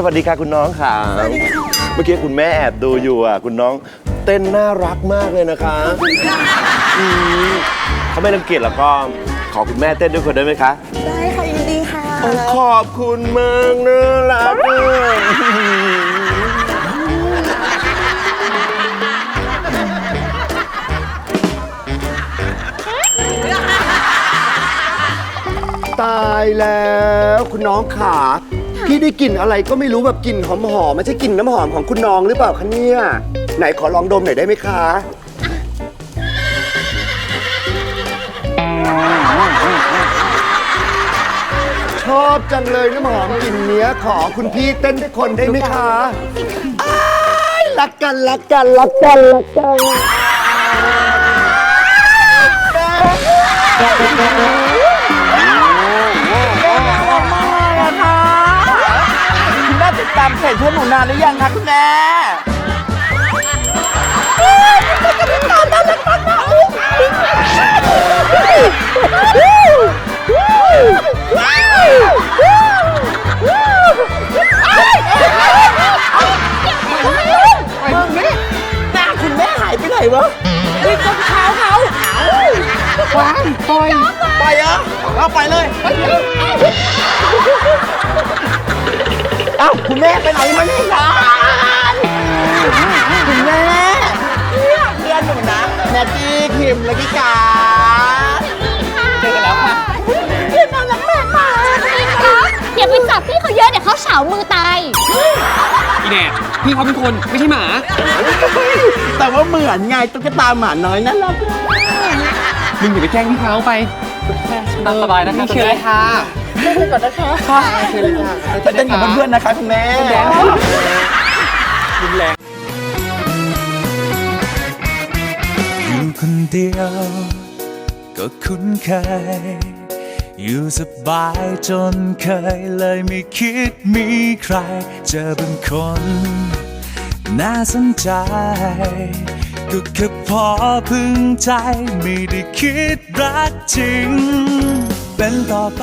สวัสดีค่ะคุณน้องค่ะสวัสดีค่ะเมื่อกี้คุณแม่แอบดูอยู่อะ คุณน้องเต้นน่ารักมากเลยนะคะอืมเขาไม่รังเกียจแล้วก็ขอคุณแม่เต้นด้วยคนได้ไหมคะ ได้ค่ะยินดีค่ะโอ้ขอบคุณมากน่ารักมากตายแล้วคุณน้องขา พี่ได้กลิ่นอะไรก็ไม่รู้แบบกลิ่นหอมๆไม่ใช่กลิ่นน้ำหอมของคุณน้องหรือเปล่าคะเนี่ย ไหนขอลองดมหน่อยได้ไหมคะชอบจังเลยน้ำหอมกลิ่นเนี้ยขอคุณพี่เต้นด้วยคนได้ไหมคะอ้ายรักกันรักกันรักกันรักกัน แม่ติดตามเพจเพื่อนหนูนานหรือยังคะคุณแม่มึงนี่หน้าคุณแม่หายไปไหนวะนี่ต้นเท้าเขาปล่อยปล่อยปล่อยเหรอเอาไปเลยเอ้าคุณแม่ไปไหนมานี่กันคุณแม่เนี่ยเพื่อนหนูนะแนตตี้คิมและกิกาเจอกันแล้วค่ะเพื่อนน่ารักมากมากอย่าไปจับพี่เขาเยอะเดี๋ยวเขาเฉามือตายอีแน่พี่เขาเป็นคนไม่ใช่หมา แต่ว่าเหมือนไงตุ๊กตาหมาน้อยน่ารักมึงอย่าไปแกล้งพี่เขาไปตามสบายนะคะเชิญเลยค่ะ เชิญเลยค่ะไปเต้นกับเพื่อนๆนะคะคุณแม่รุนแรงอยู่คนเดียว ก็คุ้นเคย อยู่สบายจนเคยเลยไม่คิดมีใคร เจอเป็นคน น่าสนใจ ก็แค่พอพึงใจ ไม่ได้คิดรักจริง เป็นต่อไป